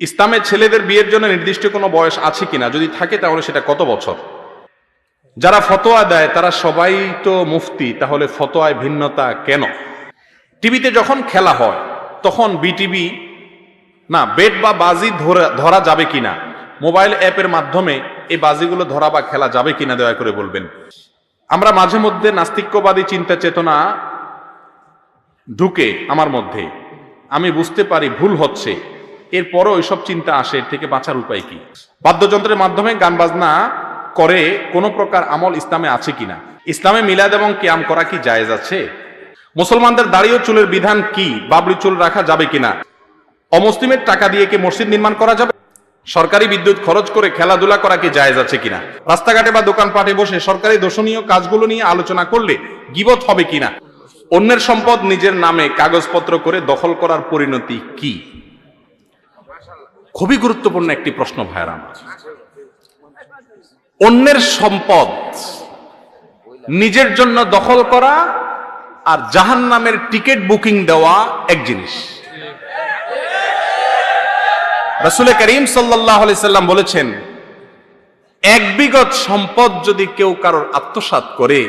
ইসলামের ছেলেদের বিয়ের জন্য নির্দিষ্ট কোনো বয়স আছে কিনা? যদি থাকে, তাহলে সেটা কত বছর? যারা ফতোয়া দেয়, তারা সবাই তো মুফতি, তাহলে ফতোয়ায় ভিন্নতা কেন? টিভিতে যখন খেলা হয়, তখন বিটিভি, না, বেট বা বাজি ধরা- ধরা যাবে কিনা? মোবাইল অ্যাপের মাধ্যমে এই বাজিগুলো ধরা বা খেলা যাবে কিনা, দয়া করে বলবেন। আমরা মাঝে মধ্যে নাস্তিক্যবাদী চিন্তা চেতনা ঢুকে আমার মধ্যে। আমি বুঝতে পারি ভুল হচ্ছে। এরপরও ওইসব চিন্তা আসে, এর থেকে বাঁচার উপায় কি? বাদ্যযন্ত্রের মাধ্যমে গান বাজনা করে কোনো প্রকার আমল ইসলামে আছে কিনা? ইসলামে মিলাদ এবং কিয়াম করা কি জায়েজ আছে? মুসলমানদের দাড়ি ও চুলের বিধান কি? বাবলি চুল রাখা যাবে কিনা? অমুসলিমের টাকা দিয়ে কি মসজিদ নির্মাণ করা যাবে? সরকারি বিদ্যুৎ খরচ করে খেলাধুলা করা কি জায়েজ আছে কিনা? রাস্তাঘাটে বা দোকানপাটে বসে সরকারি দর্শনীয় কাজগুলো নিয়ে আলোচনা করলে গিবত হবে কিনা? অন্যের সম্পদ নিজের নামে কাগজপত্র করে দখল করার পরিণতি কি? খুবই গুরুত্বপূর্ণ একটি প্রশ্ন, ভাইয়ের আমার। অন্যের সম্পদ নিজের জন্য দখল করা আর জাহান নামের টিকিট বুকিং দেওয়া এক জিনিস। রাসুল করিম সাল্লাম বলেছেন, এক বিগত সম্পদ যদি কেউ কারোর আত্মসাৎ করে,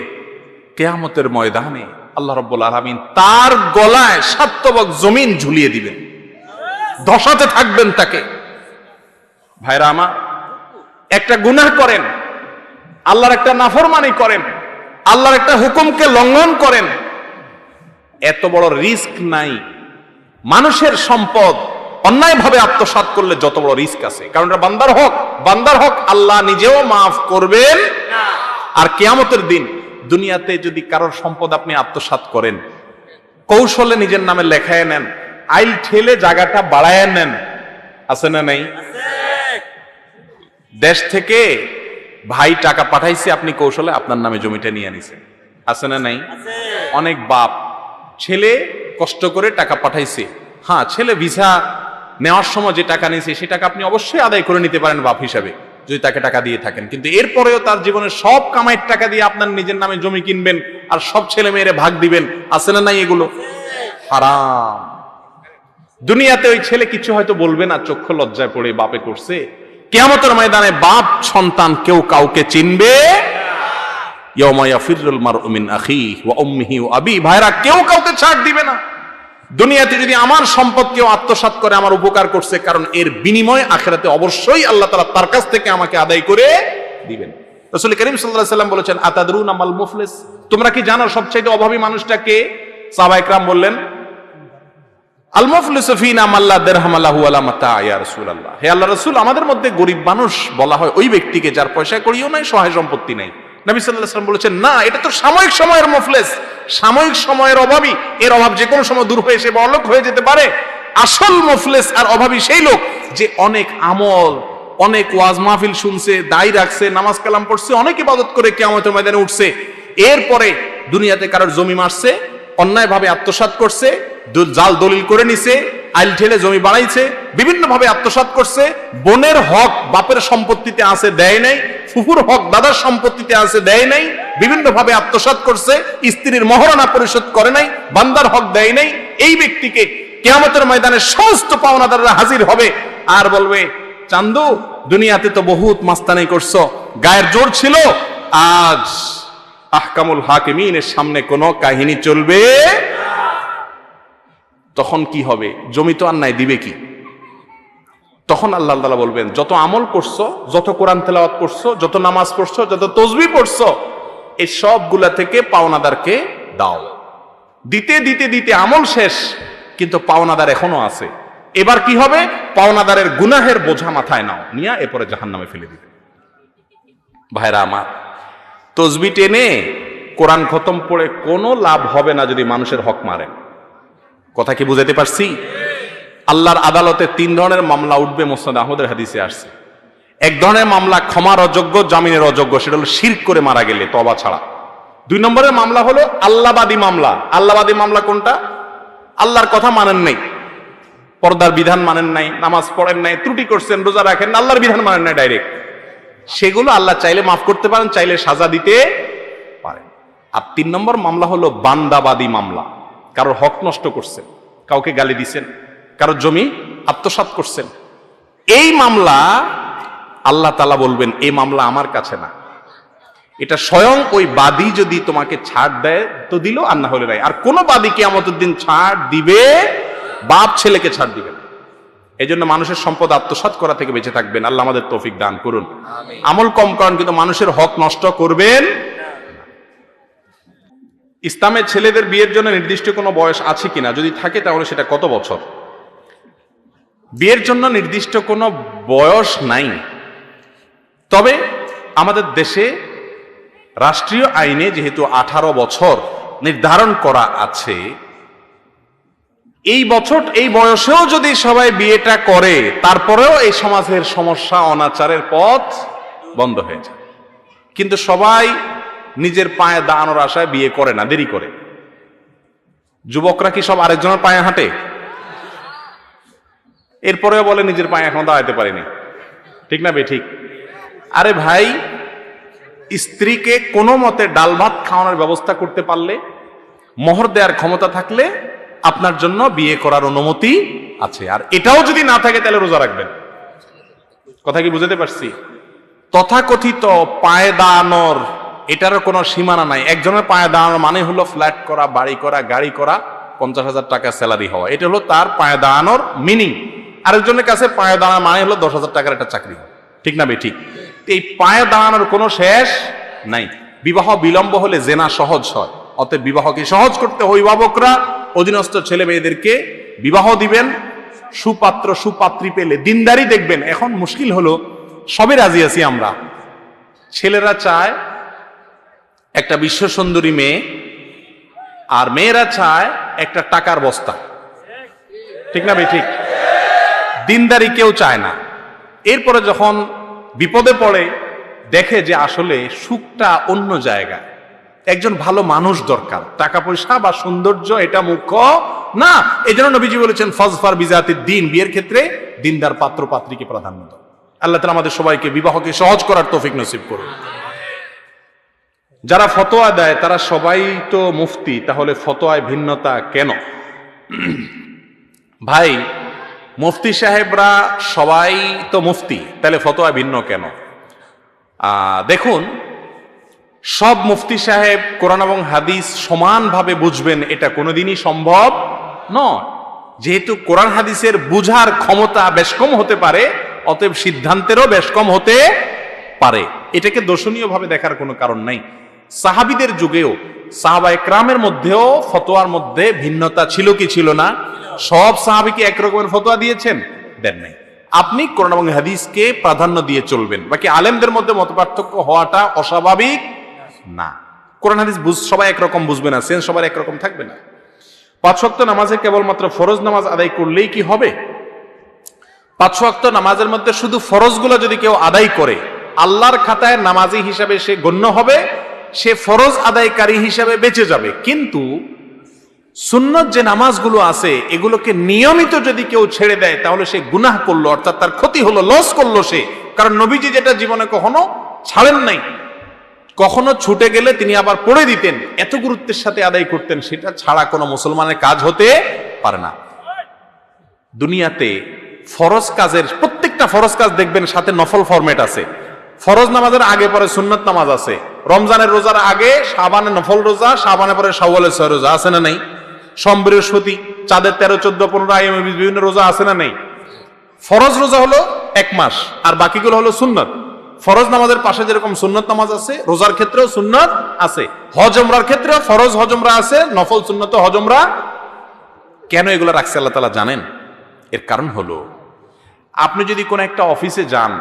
কেয়ামতের ময়দানে আল্লাহ রব্বুল আলমিন তার গলায় সাত্তবক জমিন ঝুলিয়ে দিবেন। দশাতে থাকবেন তাকে। ভাইরা আমার, একটা গুনাহ করেন, আল্লাহর একটা নাফরমানি করেন, আল্লাহর একটা হুকুমকে লঙ্ঘন করেন, এত বড় রিস্ক নাই। মানুষের সম্পদ অন্যায়ভাবে আত্মসাৎ করলে যত বড় রিস্ক আছে। কারণ এটা বান্দার হক। বান্দার হক আল্লাহ নিজেও মাফ করবেন। আর কেয়ামতের দিন দুনিয়াতে যদি কারোর সম্পদ আপনি আত্মসাৎ করেন, কৌশলে নিজের নামে লেখায় নেন আইল ঠেলে জায়গাটা বাড়ায় নেন। আছে না নাই? দেশ থেকে ভাই টাকা পাঠাইছে, আপনি কৌশলে আপনার নামে জমিটা নিয়ে নিছেন আছে না নাই? অনেক বাপ। ছেলে কষ্ট করে টাকা পাঠাইছে। হ্যাঁ ছেলে ভিসা নেওয়ার সময় যে টাকা নিয়েছে, সে টাকা আপনি অবশ্যই আদায় করে নিতে পারেন বাপ হিসাবে, যদি তাকে টাকা দিয়ে থাকেন। কিন্তু এরপরেও তার জীবনের সব কামাইয়ের টাকা দিয়ে আপনার নিজের নামে জমি কিনবেন আর সব ছেলে মেয়েরে ভাগ দিবেন। আছে না নাই এগুলো? হারাম। দুনিয়াতে ওই ছেলে কিছু হয়তো বলবে না, চক্ষু লজ্জায় পড়ে বাপে করছে। কেয়ামতের ময়দানে বাপ সন্তান কেউ কাউকে চিনবে ভাইরা, কেউ কাউকে ছাড় দিবে না। দুনিয়াতে যদি আমার সম্পদ কেউ করে, আমার উপকার করছে, কারণ এর বিনিময়ে আখেরাতে অবশ্যই আল্লাহ তার কাছ থেকে আমাকে আদায় করে দিবেন। বলেছেন তোমরা কি জানো সবচেয়ে অভাবী মানুষটা কে? সাহাবা বললেন আমাদের মধ্যে গরিব মানুষ বলা হয় ওই ব্যক্তিকে যার পয়সা করিও নাই, সহায় সম্পত্তি নাই। নবী বলেছেন, না, এটা তো সাময়িক সময়ের মুফলিস। সাময়িক সময়ের এর অভাব সময় দূর হয়ে বড়লোক হয়ে যেতে পারে। আসল মুফলিস আর অভাবী সেই লোক যে অনেক আমল, অনেক ওয়াজ মাহফিল শুনছে, দায় রাখছে, নামাজ কালাম পড়ছে, অনেক ইবাদত করে কিয়ামতের ময়দানে উঠছে। এরপরে দুনিয়াতে কারোর জমি মারছে, অন্যায়ভাবে আত্মসাৎ করছে জাল দলিল করে নিছে, আইল ঠেলে জমি বাড়াইছে বিভিন্ন ভাবে আত্মসাৎ করছে, বোনের হক বাপের সম্পত্তিতে আছে, দেয় নাই, ফুফুর হক দাদার সম্পত্তিতে আছে, দেয় নাই বিভিন্ন ভাবে আত্মসাৎ করছে, স্ত্রীর মহারণা পরিশোধ করে নাই, বান্দার হক দেয় নাই, এই ব্যক্তিকে কেয়ামতের ময়দানে সমস্ত পাওনাদাররা হাজির হবে। আর বলবে, চান্দু, দুনিয়াতে তো বহুত মাস্তানি করছ, গায়ের জোর ছিল, আজ আহকামুল হাকিমিনের সামনে কোনো কাহিনী চলবে? তখন কি হবে? জমি তো আর নাই, দিবে কি? তখন আল্লাহ তাআলা বলবেন, যত আমল করছ, যত কোরআন তেলাওয়াত করছ, যত নামাজ পড়ছো, যত তসবি পড়ছো, এই সবগুলা থেকে পাওনাদারকে দাও। দিতে দিতে দিতে আমল শেষ, কিন্তু পাওনাদার এখনও আছে। এবার কি হবে? পাওনাদারের গুনাহের বোঝা মাথায় নাও, নিয়ে এরপরে জাহান নামে ফেলে দিবে। ভাইরা আমার, তসবি টেনে কোরআন খতম পড়ে কোনো লাভ হবে না যদি মানুষের হক মারে কথা কি বুঝাতে পারছি? আল্লাহর আদালতে তিন ধরনের মামলা উঠবে মোসাদ আহমদের হাদিসে আসছে। এক ধরনের মামলা ক্ষমার অযোগ্য, জামিনের অযোগ্য, সেটা হলো শির করে মারা গেলে তবা ছাড়া। দুই নম্বরের মামলা হলো আল্লাহবাদী মামলা। আল্লাহবাদী মামলা কোনটা? আল্লাহর কথা মানেন নাই। পর্দার বিধান মানেন নাই, নামাজ পড়েন নাই, ত্রুটি করছেন, রোজা রাখেন আল্লাহর বিধান মানেন নাই ডাইরেক্ট সেগুলো আল্লাহ চাইলে মাফ করতে পারেন, চাইলে সাজা দিতে পারেন। আর তিন নম্বর মামলা হলো বান্দাবাদী মামলা। কারোর হক নষ্ট করছেন কাউকে গালি দিছেন কারোর জমি আত্মসাৎ করছেন। এই মামলা আল্লাহ তালা বলবেন এই মামলা আমার কাছে না। এটা স্বয়ং ওই বাদী যদি তোমাকে ছাড় দেয় তো দিল আর না হলে নাই। আর কোন বাদী কেয়ামতের দিন ছাড় দিবে বাপ ছেলেকে ছাড় দিবে না। এই জন্য মানুষের সম্পদ আত্মসাৎ করা থেকে বেঁচে থাকবেন। আল্লাহ আমাদের তৌফিক দান করুন। আমল কম করেন কিন্তু মানুষের হক নষ্ট করবেন ইসলামের ছেলেদের বিয়ের জন্য নির্দিষ্ট কোনো বয়স আছে কিনা? যদি থাকে, তাহলে সেটা কত বছর? বিয়ের জন্য নির্দিষ্ট কোনো বয়স নাই। তবে আমাদের দেশে রাষ্ট্রীয় আইনে যেহেতু আঠারো বছর নির্ধারণ করা আছে, এই বছর, এই বয়সেও যদি সবাই বিয়েটা করে, তারপরেও এই সমাজের সমস্যা, অনাচারের পথ বন্ধ হয়ে যায়। কিন্তু সবাই নিজের পায়ে দাঁড়ানোর আশায় বিয়ে করে না, দেরি করে। যুবকরা কি সব আরেকজনের পায়ে হাঁটে? এরপরেও বলে, নিজের পায়ে এখন দাঁড়াতে পারিনি। ঠিক না বে, ঠিক? আরে ভাই, স্ত্রীকে কোনো মতে ডাল ভাত খাওয়ানোর ব্যবস্থা করতে পারলে, মোহর দেওয়ার ক্ষমতা থাকলে আপনার জন্য বিয়ে করার অনুমতি আছে। আর এটাও যদি না থাকে, তাহলে রোজা রাখবেন। কথা কি বুঝতে পারছি? তথাকথিত পায়ে দাঁড়ানোর এটারও কোনো সীমানা নাই। একজনের পায়ে দাঁড়ানোর মানে হলো ফ্ল্যাট করা, বাড়ি করা, গাড়ি করা, পঞ্চাশ হাজার টাকা স্যালারি হওয়া। এটা হলো তার পায়ে দাঁড়ানোর মিনিং আরেকজনের কাছে পায়ে দাঁড়ানোর মানে হলো দশ হাজার টাকার একটা চাকরি। ঠিক না ঠিক এই পায়ে দাঁড়ানোর কোনো শেষ নাই। বিবাহ বিলম্ব হলে জেনা সহজ হয়। অতএব বিবাহকে সহজ করতে অভিভাবকরা, অধীনস্থ ছেলে মেয়েদেরকে বিবাহ দিবেন। সুপাত্র, সুপাত্রী পেলে দিনদারি দেখবেন। এখন মুশকিল হলো, সবে রাজি আছি আমরা। ছেলেরা চায় একটা বিশ্ব সুন্দরী মেয়ে, আর মেয়েরা চায় একটা টাকার বস্তা। ঠিক না ঠিক। দিনদারি কেউ চায় না। এরপরে যখন বিপদে পড়ে, দেখে যে আসলে সুখটা অন্য জায়গায়। একজন ভালো মানুষ দরকার। টাকা পয়সা বা সৌন্দর্য, এটা মুখ্য না। এই জন্য নবীজি বলেছেন, ফজফার বিজাতির দিন। বিয়ের ক্ষেত্রে দিনদার পাত্র পাত্রীকে প্রাধান্য আল্লাহ তালা আমাদের সবাইকে বিবাহকে সহজ করার তৌফিক নসিব করুন। যারা ফতোয়া দেয়, তারা সবাই তো মুফতি, তাহলে ফতোয়ায় ভিন্নতা কেন? ভাই, মুফতি সাহেবরা সবাই তো মুফতি, তাহলে ফতোয়া ভিন্ন কেন? দেখুন, সব মুফতি সাহেব কোরআন এবং হাদিস সমানভাবে বুঝবেন, এটা কোনোদিনই সম্ভব নয়। যেহেতু কোরআন হাদিসের বুঝার ক্ষমতা বেশ কম হতে পারে, অতএব সিদ্ধান্তেরও বেশ কম হতে পারে। এটাকে দর্শনীয় ভাবে দেখার কোনো কারণ নাই। সাহাবিদের যুগেও সাহাবা একরামের মধ্যেও ফতোয়ার মধ্যে ভিন্নতা ছিল কি ছিল না? সব সাহাবিকে একরকমের ফতোয়া দিয়েছেন? দেন নাই। আপনি কোরআন এবং হাদিসকে প্রাধান্য দিয়ে চলবেন। বাকি আলেমদের মধ্যে মত পার্থক্য হওয়াটা অস্বাভাবিক না। কোরআন, হাদিস বুঝ, সবাই একরকম বুঝবে না, সেন্স সবার একরকম থাকবে না। পাঁচ নামাজে কেবলমাত্র ফরজ নামাজ আদায় করলেই কি হবে? পাঁচ নামাজের মধ্যে শুধু ফরজগুলো যদি কেউ আদায় করে, আল্লাহর খাতায় নামাজি হিসাবে সে গণ্য হবে? সে ফরজ আদায়কারী হিসাবে বেঁচে যাবে। কিন্তু সুন্নত যে নামাজগুলো আছে, এগুলোকে নিয়মিত যদি কেউ ছেড়ে দেয়, তাহলে সে গুনাহ করল, অর্থাৎ তার ক্ষতি হলো লস করল সে। কারণ নবীজি যেটা জীবনে কখনো ছাড়েন নাই। কখনো ছুটে গেলে তিনি আবার পড়ে দিতেন। এত গুরুত্বের সাথে আদায় করতেন, সেটা ছাড়া কোনো মুসলমানের কাজ হতে পারে না। দুনিয়াতে ফরজ কাজের, প্রত্যেকটা ফরজ কাজ দেখবেন সাথে নফল ফরম্যাট আছে। ফরজ নামাজের আগে পরে সুন্নত নামাজ আছে। রমজানের রোজার আগে সাবানে নফল রোজা সাবানের পরে শাওয়ালের ছয় রোজা আছে না নাই? সম্বৃহস্পতি চাঁদের তেরো, চোদ্দ, পনেরো আইএম বিভিন্ন রোজা আছে না নেই? ফরজ রোজা হলো এক মাস, আর বাকিগুলো হলো সুন্নত। ফরজ নামাজের পাশে যেরকম সুন্নত নামাজ আছে, রোজার ক্ষেত্রেও সুন্নত আছে। হজমরার ক্ষেত্রেও ফরজ হজমরা আছে, নফল সুন্নত হজমরা কেন এগুলো রাখছে আল্লাহ তালা জানেন? এর কারণ হলো, আপনি যদি কোনো একটা অফিসে যান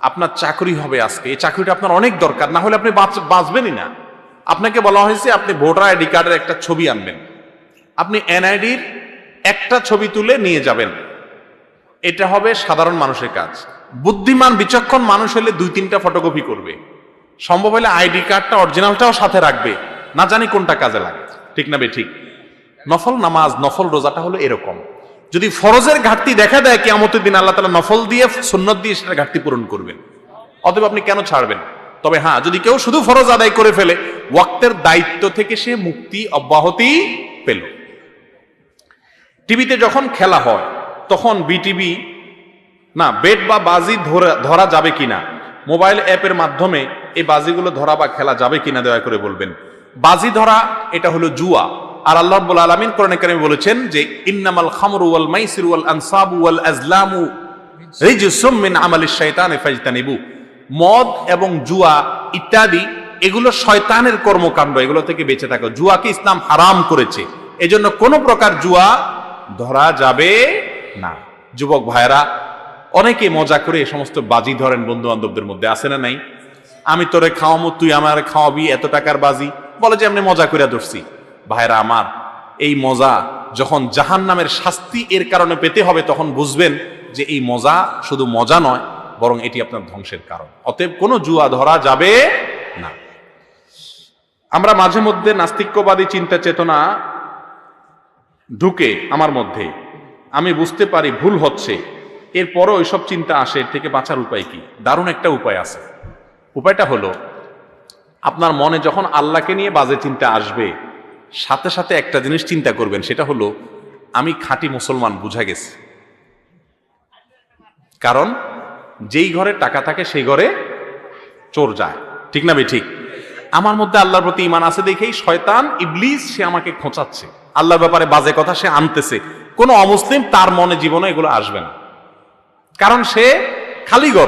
আপনার চাকরি হবে আজকে। এই চাকরিটা আপনার অনেক দরকার, না হলে আপনি বাঁচ- বাঁচবেনই না। আপনাকে বলা হয়েছে, আপনি ভোটার আইডি কার্ডের একটা ছবি আনবেন। আপনি এনআইডির একটা ছবি তুলে নিয়ে যাবেন। এটা হবে সাধারণ মানুষের কাজ। বুদ্ধিমান, বিচক্ষণ মানুষ হলে দুই, তিনটা ফটোকপি করবে। সম্ভব হলে আইডি কার্ডটা অরিজিনালটাও সাথে রাখবে। না জানি কোনটা কাজে লাগে। ঠিক না বে, ঠিক? নফল নামাজ, নফল রোজাটা হলো এরকম। যদি ফরজের ঘাটতি দেখা দেয় কেমতের দিন আল্লাহ তালা নফল দিয়ে, সুন্নত দিয়ে সেটা ঘাটতি পূরণ করবেন। অতএব আপনি কেন ছাড়বেন? তবে হ্যাঁ যদি কেউ শুধু ফরজ আদায় করে ফেলে, ওয়াক্তের দায়িত্ব থেকে সে মুক্তি অব্যাহতি পেল। টিভিতে যখন খেলা হয়, তখন বিটিভি, না, বেট বা বাজি ধরা যাবে কিনা, মোবাইল অ্যাপের মাধ্যমে এই বাজিগুলো ধরা বা খেলা যাবে কিনা দয়া করে বলবেন। বাজি ধরা, এটা হলো জুয়া। আর আল্লাহ রাব্বুল আলামিন কোরআনে কারিমে বলেছেন যে, ইন্নামাল খামরু ওয়াল মাইসিরু ওয়াল আনসাবু ওয়াল আজলামু রিজসুম মিন আমালিশ শাইতানি ফাজতানিবু। মদ এবং জুয়া ইত্যাদি, এগুলো শয়তানের কর্মকাণ্ড, এগুলো থেকে বেঁচে থাকো। জুয়াকে ইসলাম হারাম করেছে। এজন্য কোনো প্রকার জুয়া ধরা যাবে না। যুবক ভাইরা অনেকে মজা করে এই সমস্ত বাজি ধরেন বন্ধু বান্ধবদের মধ্যে, আছে না নাই? আমি তোরে খাওয়ামো, তুই আমার খাওয়াবি, এত টাকার বাজি। বলে যে, এমনি মজা করে ধরছি। ভাইরা আমার, এই মজা যখন জাহান নামের শাস্তি এর কারণে পেতে হবে, তখন বুঝবেন যে এই মজা শুধু মজা নয়, বরং এটি আপনার ধ্বংসের কারণ। অতএব কোনো জুয়া ধরা যাবে না। আমরা মাঝে মধ্যে নাস্তিক্যবাদী চিন্তা চেতনা ঢুকে আমার মধ্যে। আমি বুঝতে পারি ভুল হচ্ছে। এরপরও ওইসব চিন্তা আসে, এর থেকে বাঁচার উপায় কি? দারুণ একটা উপায় আছে। উপায়টা হলো, আপনার মনে যখন আল্লাহকে নিয়ে বাজে চিন্তা আসবে সাথে সাথে একটা জিনিস চিন্তা করবেন, সেটা হলো, আমি খাঁটি মুসলমান বুঝা গেছে। কারণ, যেই ঘরে টাকা থাকে, সেই ঘরে চোর যায়। ঠিক না ঠিক আমার মধ্যে আল্লাহর প্রতি ইমান আছে দেখেই শয়তান, ইবলিস, সে আমাকে খোঁচাচ্ছে। আল্লাহর ব্যাপারে বাজে কথা সে আনতেছে। কোনো অমুসলিম তার মনে, জীবনে এগুলো আসবে না। কারণ সে খালি ঘর।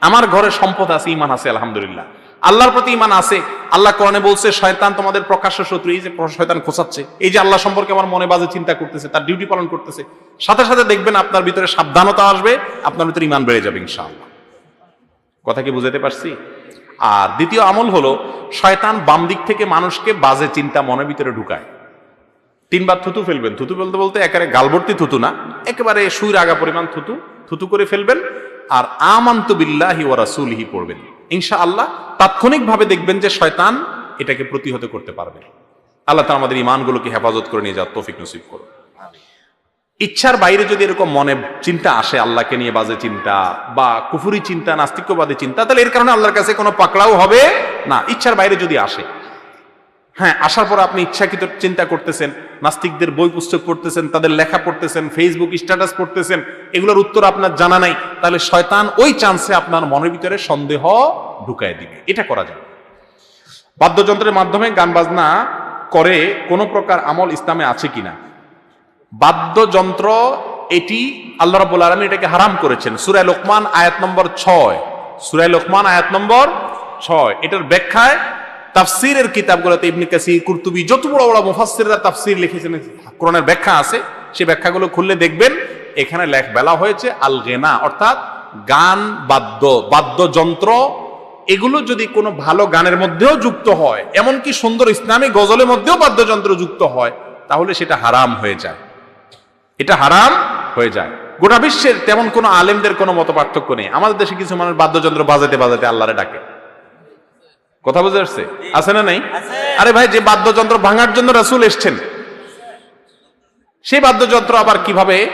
আমার ঘরে সম্পদ আছে ইমান আছে, আলহামদুলিল্লাহ। আল্লাহর প্রতি ইমান আছে। আল্লাহ কোরআনে বলছে, শয়তান তোমাদের প্রকাশ্য শত্রু এই যে শয়তান খোঁচাচ্ছে। এই যে আল্লাহ সম্পর্কে আমার মনে বাজে চিন্তা করতেছে, তার ডিউটি পালন করতেছে। সাথে সাথে দেখবেন আপনার ভিতরে সাবধানতা আসবে, আপনার ভিতরে ইমান বেড়ে যাবে ইনশাআল্লাহ। কথা কি বুঝাতে পারছি? আর দ্বিতীয় আমল হলো, শয়তান বাম দিক থেকে মানুষকে বাজে চিন্তা মনের ভিতরে ঢুকায়। তিনবার থুতু ফেলবেন। থুতু বলতে বলতে একেবারে গালবর্তি থুতু না, একেবারে সুর আগা পরিমাণ থুতু। থুতু করে ফেলবেন, আর আমান্ত বিল্লাহি ওয়া রাসূলিহি পড়বেন। ইনশাআল্লাহ তাৎক্ষণিকভাবে দেখবেন যে শয়তান এটাকে প্রতিহত করতে পারবে। আল্লাহ তা আমাদের ইমানগুলোকে হেফাজত করে নিয়ে যাওয়ার তৌফিক নসিব করো ইচ্ছার বাইরে যদি এরকম মনে চিন্তা আসে আল্লাহকে নিয়ে বাজে চিন্তা বা কুফুরি চিন্তা নাস্তিক্যবাদী চিন্তা তাহলে এর কারণে আল্লাহর কাছে কোনো পাকড়াও হবে না। ইচ্ছার বাইরে যদি আসে হ্যাঁ আসার পর আপনি ইচ্ছাকৃত চিন্তা করতেছেন, নাস্তিকদের বই পুস্তক পড়তেছেন, তাদের লেখা পড়তেছেন ফেসবুক স্ট্যাটাস পড়তেছেন, এগুলোর উত্তর আপনার জানা নাই, তাহলে শয়তান ওই চান্সে আপনার মনের ভিতরে সন্দেহ ঢুকায় দিবে। এটা করা যায় বাদ্যযন্ত্রের মাধ্যমে গান বাজনা করে কোনো প্রকার আমল ইসলামে আছে কিনা? বাদ্যযন্ত্র, এটি আল্লাহ রাব্বুল আলামিন এটাকে হারাম করেছেন। সূরা লোকমান আয়াত নম্বর ছয়। সূরা লোকমান আয়াত নম্বর ছয়। এটার ব্যাখ্যায় তাফসিরের কিতাবগুলোতে ইবনে কাসির, কুরতুবি, যত বড় বড় মুফাসসিররা তাফসির লিখেছেন, কোরআনের ব্যাখ্যা আছে সেই ব্যাখ্যাগুলো খুললে দেখবেন এখানে লেখ বেলা হয়েছে আল গেনা অর্থাৎ গান, বাদ্য, বাদ্যযন্ত্র, এগুলো যদি কোনো ভালো গানের মধ্যেও যুক্ত হয়, এমনকি সুন্দর ইসলামী গজলের মধ্যেও বাদ্যযন্ত্র যুক্ত হয়, তাহলে সেটা হারাম হয়ে যায়। এটা হারাম হয়ে যায়। গোটা বিশ্বের তেমন কোনো আলেমদের কোনো মত পার্থক্য নেই। আমাদের দেশে কিছু মানুষ বাদ্যযন্ত্র বাজাতে বাজাতে আল্লাহরে ডাকে। কথা বুঝে আসছে? আছে না নাই? আরে ভাই যে বাদ্যযন্ত্র ভাঙার জন্য রাসূল এসছেন সেই বাদ্যযন্ত্র আবার কীভাবে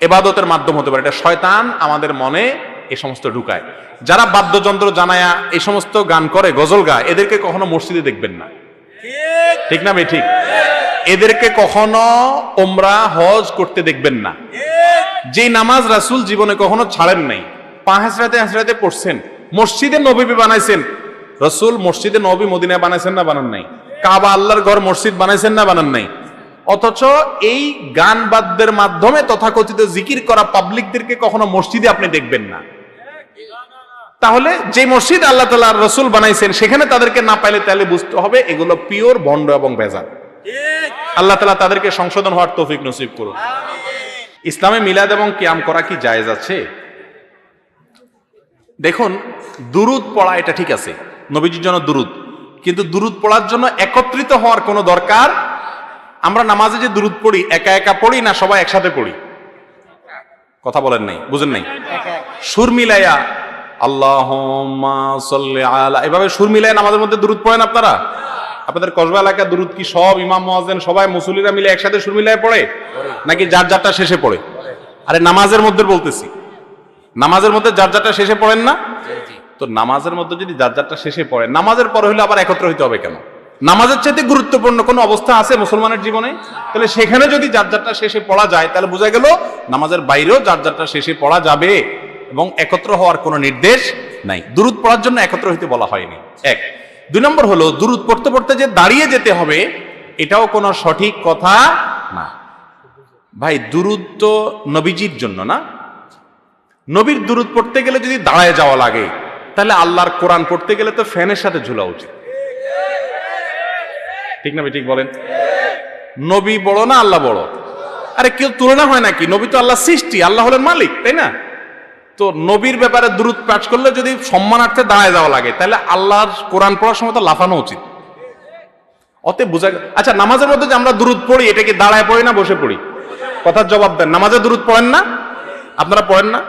এবাদতের মাধ্যম হতে পারে? এটা শয়তান আমাদের মনে এ সমস্ত ঢুকায়। যারা বাদ্যযন্ত্র জানায়া এই সমস্ত গান করে গজল গায় এদেরকে কখনো মসজিদে দেখবেন না। ঠিক। না ভাই? ঠিক। এদেরকে কখনো ওমরা হজ করতে দেখবেন না। যে নামাজ রাসূল জীবনে কখনো ছাড়েন নাই। পাঁচ হাসরাতে হাসরাতে পড়ছেন। মসজিদে নবীবি বানাইছেন। রসুল মসজিদে নবী মদিনায় বানাইছেন না বানান নাই? কাবা আল্লাহর ঘর মসজিদ বানাইছেন না বানান নাই? অথচ এই গান বাদ্যের মাধ্যমে তথাকথিত জিকির করা পাবলিকদেরকে কখনো মসজিদে আপনি দেখবেন না। তাহলে যে মসজিদ আল্লাহ তালা রসুল বানাইছেন, সেখানে তাদেরকে না পাইলে তাহলে বুঝতে হবে এগুলো পিওর ভণ্ড এবং ভেজাল। আল্লাহ তালা তাদেরকে সংশোধন হওয়ার তৌফিক নসিব করুন ইসলামে মিলাদ এবং কিয়াম করা কি জায়েজ আছে? দেখুন, দুরুদ পড়া এটা ঠিক আছে। নবীজির জন্য দুরুদ। কিন্তু দুরুদ পড়ার জন্য একত্রিত হওয়ার কোনো দরকার? আমরা নামাজে যে দুরুদ পড়ি, একা একা পড়ি না সবাই একসাথে পড়ি? কথা বলেন নাই, বুঝেন নাই? সুর মিলাইয়া আল্লাহ আলা এভাবে সুর মিলাইয়া নামাজের মধ্যে দুরুদ পড়েন আপনারা? আপনাদের কসবা এলাকার দুরুদ কি সব ইমাম মহাজেন সবাই মুসলিরা মিলে একসাথে সুর মিলায় পড়ে? নাকি যার যারটা শেষে পড়ে? আরে নামাজের মধ্যে বলতেছি। নামাজের মধ্যে যার যারটা শেষে পড়েন না? তো নামাজের মধ্যে যদি যার যারটা শেষে পড়ে, নামাজের পরে হলে আবার একত্র হইতে হবে কেন? নামাজের চাইতে গুরুত্বপূর্ণ কোনো অবস্থা আছে মুসলমানের জীবনে? তাহলে সেখানে যদি যার যারটা শেষে পড়া যায়, তাহলে বোঝা গেল নামাজের বাইরেও যার যারটা শেষে পড়া যাবে এবং একত্র হওয়ার কোনো নির্দেশ নাই। দুরুদ পড়ার জন্য একত্র হইতে বলা হয়নি। এক। দুই নম্বর হলো, দুরুদ পড়তে পড়তে যে দাঁড়িয়ে যেতে হবে, এটাও কোনো সঠিক কথা না। ভাই, দুরুদ তো নবীজির জন্য না? নবীর দুরুদ পড়তে গেলে যদি দাঁড়ায় যাওয়া লাগে তাহলে আল্লাহর কোরআন পড়তে গেলে তো ফ্যানের সাথে ঝুলা উচিত। ঠিক না ঠিক বলেন? নবী বড় না আল্লাহ বড়? আরে কেউ তুলনা হয় নাকি? নবী তো আল্লাহ সৃষ্টি, আল্লাহ হলেন মালিক, তাই না? তো নবীর ব্যাপারে দূরত পাঠ করলে যদি সম্মানার্থে দাঁড়ায় যাওয়া লাগে, তাহলে আল্লাহর কোরআন পড়ার সময় তো লাফানো উচিত। অতএব বোঝা আচ্ছা নামাজের মধ্যে যে আমরা দূরত পড়ি, এটা কি দাঁড়ায় পড়ি না বসে পড়ি? কথার জবাব দেন। নামাজে দূরত পড়েন না? আপনারা পড়েন না?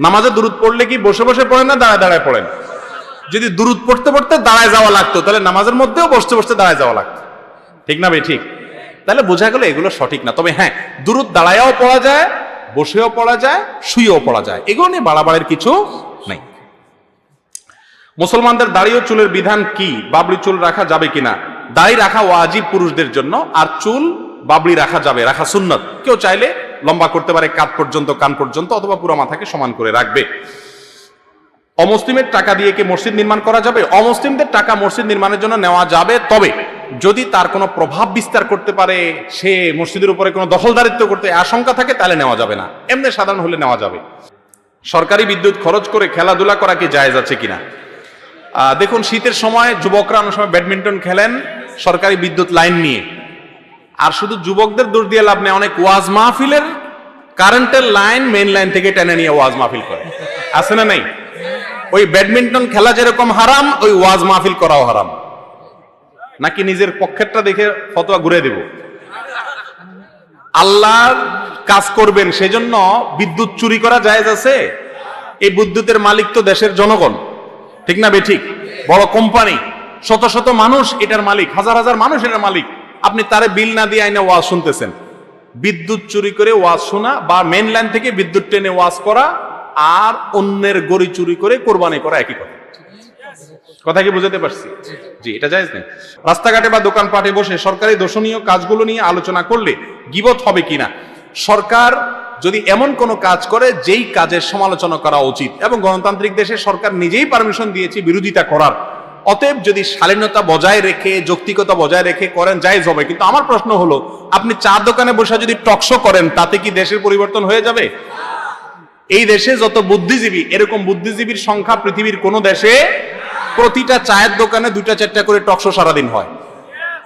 নামাজে দূরত পড়লে কি বসে বসে পড়েন না দাঁড়ায় দাঁড়ায় পড়েন? যদি দূরত পড়তে পড়তে দাঁড়ায় যাওয়া লাগতো, তাহলে নামাজের মধ্যেও বসতে বসতে দাঁড়ায় যাওয়া লাগতো। ঠিক না ভাই? ঠিক। তাহলে বোঝা গেল এগুলো সঠিক না। তবে হ্যাঁ দূরত দাঁড়ায়ও পড়া যায়, বসেও পড়া যায়, শুয়েও পড়া যায়। এগুলো নিয়ে বাড়াবাড়ির কিছু নেই। মুসলমানদের দাড়ি ও চুলের বিধান কি? বাবরি চুল রাখা যাবে কিনা? দাড়ি রাখা ওয়াজিব পুরুষদের জন্য, আর চুল বাবরি রাখা যাবে, রাখা সুন্নত। কেউ চাইলে লম্বা করতে পারে কাত পর্যন্ত, কান পর্যন্ত অথবা পুরো মাথাকে সমান করে রাখবে। অমুসলিমের টাকা দিয়ে কি মসজিদ নির্মাণ করা যাবে? অমুসলিমদের টাকা মসজিদ নির্মাণের জন্য নেওয়া যাবে, তবে যদি তার কোনো প্রভাব বিস্তার করতে পারে, সে মসজিদের উপরে কোনো দখলদারিত্ব করতে আশঙ্কা থাকে, তাহলে নেওয়া যাবে না। এমনি সাধারণ হলে নেওয়া যাবে। সরকারি বিদ্যুৎ খরচ করে খেলাধুলা করা কি জায়েজ আছে কিনা? দেখুন, শীতের সময় যুবকরা অনেক সময় ব্যাডমিন্টন খেলেন, সরকারি বিদ্যুৎ লাইন নিয়ে। আর শুধু যুবকদের দোষ দিয়ে লাভ নেই, অনেক ওয়াজ মাহফিলের কারেন্টের লাইন মেইন লাইন থেকে টেনে নিয়ে ওয়াজ মাহফিল করে। আছে না নাই? ওই ব্যাডমিন্টন খেলা যেরকম হারাম, ওই ওয়াজ মাহফিল করাও হারাম। নাকি নিজের পক্ষেরটা দেখে ফতোয়া ঘুরে দেব? আল্লাহর কাজ করবেন, সেজন্য বিদ্যুৎ চুরি করা জায়েজ আছে। এই বিদ্যুতের মালিক তো দেশের জনগণ। ঠিক না বেঠিক বড় কোম্পানি, শত শত মানুষ এটার মালিক, হাজার হাজার মানুষ এটার মালিক। আপনি তারে বিল না দিয়ে আইনে ওয়াজ শুনতেছেন। বিদ্যুৎ চুরি করে ওয়াজ শোনা বা মেন লাইন থেকে বিদ্যুৎ টেনে ওয়াজ করা আর অন্যের গড়ি চুরি করে কোরবানি করা একই কথা। কথা কি বুঝাতে পারছি? জি, এটা জায়েজ নেই। রাস্তাঘাটে বা দোকানপাটে বসে সরকারি দর্শনীয় কাজগুলো নিয়ে আলোচনা করলে গিবত হবে কিনা? সরকার যদি এমন কোন কাজ করে, যেই কাজের সমালোচনা করা উচিত। এবং গণতান্ত্রিক দেশে সরকার নিজেই পারমিশন দিয়েছে বিরোধিতা করার। অতএব যদি শালীনতা বজায় রেখে, যৌক্তিকতা বজায় রেখে করেন জায়েজ হবে। কিন্তু আমার প্রশ্ন হলো, আপনি চা দোকানে বসে যদি টকশো করেন, তাতে কি দেশের পরিবর্তন হয়ে যাবে? এই দেশে যত বুদ্ধিজীবী, এরকম বুদ্ধিজীবীর সংখ্যা পৃথিবীর কোন দেশে প্রতিটা চায়ের দোকানে দুইটা, চারটা করে টকশো সারাদিন হয়।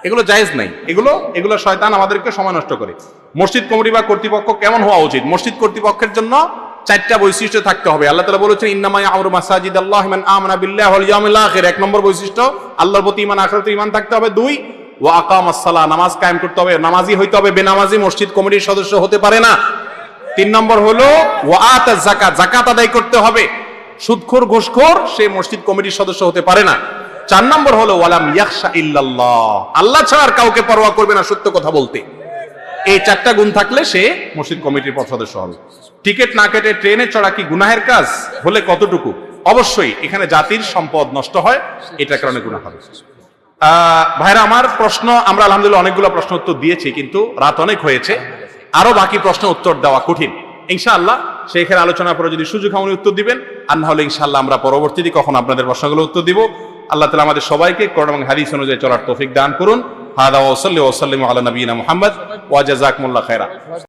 এগুলো জায়েজ নাই। এগুলো এগুলো শয়তান আমাদেরকে সময় নষ্ট করে। মসজিদ কমিটি বা কর্তৃপক্ষ কেমন হওয়া উচিত? মসজিদ কর্তৃপক্ষের জন্য চারটা বৈশিষ্ট্য থাকতে হবে। আল্লাহ তালা বলেছেন ইন্নামাই আমরু মাসাজিদ আল্লাহ মান আমানা এক নম্বর বৈশিষ্ট্য, আল্লাহর প্রতি ইমান আখিরাতে ঈমান থাকতে হবে। দুই আকামাস সালাহ নামাজ কায়েম করতে হবে। নামাজি হইতে হবে, বেনামাজি মসজিদ কমিটির সদস্য হতে পারে না। তিন নম্বর হলো ওয়াত জাকাত জাকাত আদায় করতে হবে। সুদখোর, ঘোষখোর, সে মসজিদ কমিটির সদস্য হতে পারে না। চার নম্বর হলো, ওয়ালাম ইয়াখশা ইল্লাল্লাহ, আল্লাহ ছাড়া আর কাউকে পরোয়া করবে না সত্য কথা বলতে। এই চারটা গুণ থাকলে সে মসজিদ কমিটির পদ সদস্য হবে। টিকিট না কেটে ট্রেনে চড়া কি গুনাহের কাজ? হলে কতটুকু? অবশ্যই, এখানে জাতির সম্পদ নষ্ট হয়, এটার কারণে গুনাহ হবে। ভাইরা, আমার প্রশ্ন, আমরা আলহামদুলিল্লাহ অনেকগুলো প্রশ্ন উত্তর দিয়েছি, কিন্তু রাত অনেক হয়েছে। আরও বাকি প্রশ্ন উত্তর দেওয়া কঠিন। ইনশাআল্লাহ সেইখানে আলোচনা করে যদি সুযোগ হয় উত্তর দিবেন। আর না হলে ইনশাআল্লাহ আমরা পরবর্তীতে কখন আপনাদের প্রশ্নগুলো উত্তর দিব। আল্লাহ তালা আমাদের সবাইকে কোরআন এবং হাদিস অনুযায়ী চলার তৌফিক দান করুন। هذا وصلي وسلم على نبينا محمد وجزاكم الله خيرا.